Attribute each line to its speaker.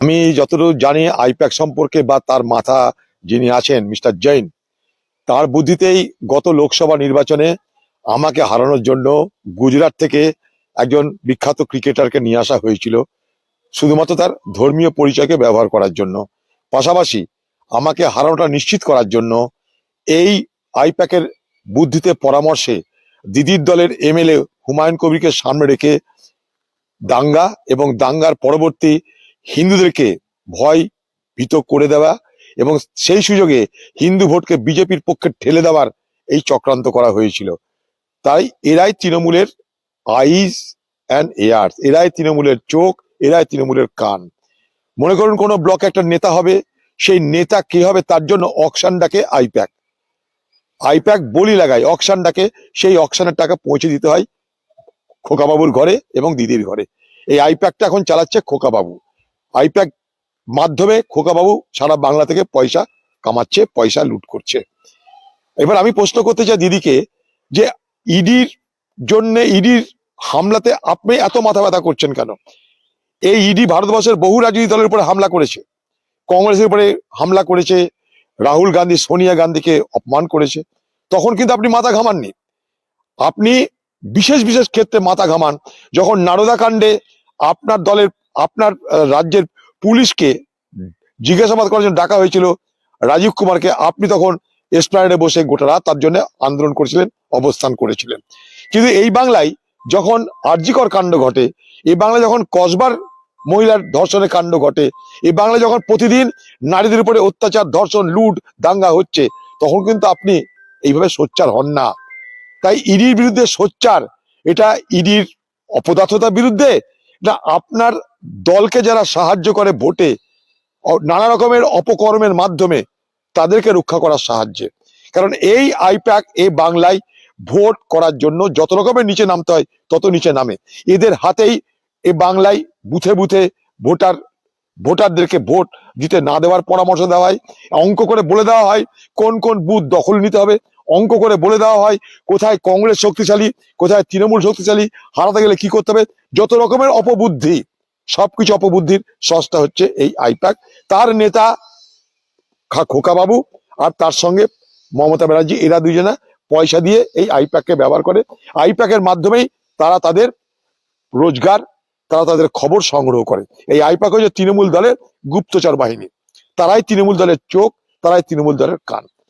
Speaker 1: আমি যতটুকু জানি, আইপ্যাক সম্পর্কে বা তার মাথা যিনি আছেন, মিস্টার জৈন, তার বুদ্ধিতেই গত লোকসভা নির্বাচনে আমাকে হারানোর জন্য গুজরাট থেকে একজন বিখ্যাত ক্রিকেটারকে নিয়ে আসা হয়েছিল, শুধুমাত্র তার ধর্মীয় পরিচয়কে ব্যবহার করার জন্য। পাশাপাশি আমাকে হারানোটা নিশ্চিত করার জন্য এই আইপ্যাকের বুদ্ধিতে পরামর্শে দিদির দলের এমএলএ হুমায়ুন কবিরকে সামনে রেখে দাঙ্গা এবং দাঙ্গার পরবর্তী হিন্দুদেরকে ভয় ভীত করে দেওয়া এবং সেই সুযোগে হিন্দু ভোটকে বিজেপির পক্ষে ঠেলে দেওয়ার এই চক্রান্ত করা হয়েছিল। তাই এরাই তৃণমূলের আইস অ্যান্ড এয়ার্স এরাই তৃণমূলের চোখ, এরাই তৃণমূলের কান। মনে করুন কোনো ব্লকে একটা নেতা হবে, সেই নেতা কে হবে তার জন্য অকশান ডাকে আইপ্যাক আইপ্যাক বলি লাগায় অকশান ডাকে, সেই অকশানের টাকা পৌঁছে দিতে হয় খোকাবাবুর ঘরে এবং দিদির ঘরে। এই আইপ্যাকটা এখন চালাচ্ছে খোকাবাবু। আইপ্যাক মাধ্যমে খোকাবাবু সারা বাংলা থেকে পয়সা কামাচ্ছে, পয়সা লুট করছে। এবার আমি প্রশ্ন করতে চাই দিদিকে যে ইডির জন্য ইডির হামলাতে আপনি এত মাথা ব্যথা করছেন কেন? এই ইডি ভারতবর্ষের বহু রাজনৈতিক দলের উপরে হামলা করেছে। কংগ্রেসের উপরে হামলা করেছে, রাহুল গান্ধী, সোনিয়া গান্ধীকে অপমান করেছে। তখন কিন্তু আপনি মাথা ঘামাননি। আপনি বিশেষ বিশেষ ক্ষেত্রে মাথা ঘামান। যখন নারদা কাণ্ডে আপনার দলের আপনার রাজ্যের পুলিশকে জিজ্ঞাসাবাদ করার জন্য ডাকা হয়েছিল। রাজীব কুমারকে আপনি তখন এসপ্লানেডে বসে গোটা রাত তার জন্য আন্দোলন করেছিলেন অবস্থান করেছিলেন। কিন্তু এই বাংলায় যখন আর্যিকর কাণ্ড ঘটে এই বাংলায় যখন কসবার মহিলার ধর্ষণের কাণ্ড ঘটে এই বাংলায় যখন প্রতিদিন নারীদের উপরে অত্যাচার ধর্ষণ লুট দাঙ্গা হচ্ছে তখন কিন্তু আপনি এইভাবে সোচ্চার হন না। তাই ইডির বিরুদ্ধে সোচ্চার এটা ইডির অপদার্থতার বিরুদ্ধে না, আপনার দলকে যারা সাহায্য করে ভোটে নানা রকমের অপকর্মের মাধ্যমে তাদেরকে রক্ষা করার সাহায্যে। কারণ এই আইপ্যাক, এই বাংলায় ভোট করার জন্য যত রকমের নিচে নামতে হয়, তত নিচে নামে। এদের হাতেই এ বাংলায় বুথে বুথে ভোটার, ভোটারদেরকে ভোট দিতে না দেওয়ার পরামর্শ দেওয়া হয়, অঙ্ক করে বলে দেওয়া হয়, কোন কোন বুথ দখল নিতে হবে অঙ্ক করে বলে দেওয়া হয়, কোথায় কংগ্রেস শক্তিশালী, কোথায় তৃণমূল শক্তিশালী, হারাতে গেলে কি করতে হবে? যত রকমের অপবুদ্ধি, সবকিছু অপবুদ্ধির সস্তা হচ্ছে এই আইপ্যাক। তার নেতা খা- খোকাবাবু আর তার সঙ্গে মমতা ব্যানার্জি, এরা দুজনা পয়সা দিয়ে এই আইপ্যাককে ব্যবহার করে। আইপ্যাকের মাধ্যমেই তারা তাদের রোজগার, তারা তাদের খবর সংগ্রহ করে। এই আইপ্যাক হচ্ছে তৃণমূল দলের গুপ্তচর বাহিনী। তারাই তৃণমূল দলের চোখ, তারাই তৃণমূল দলের কান।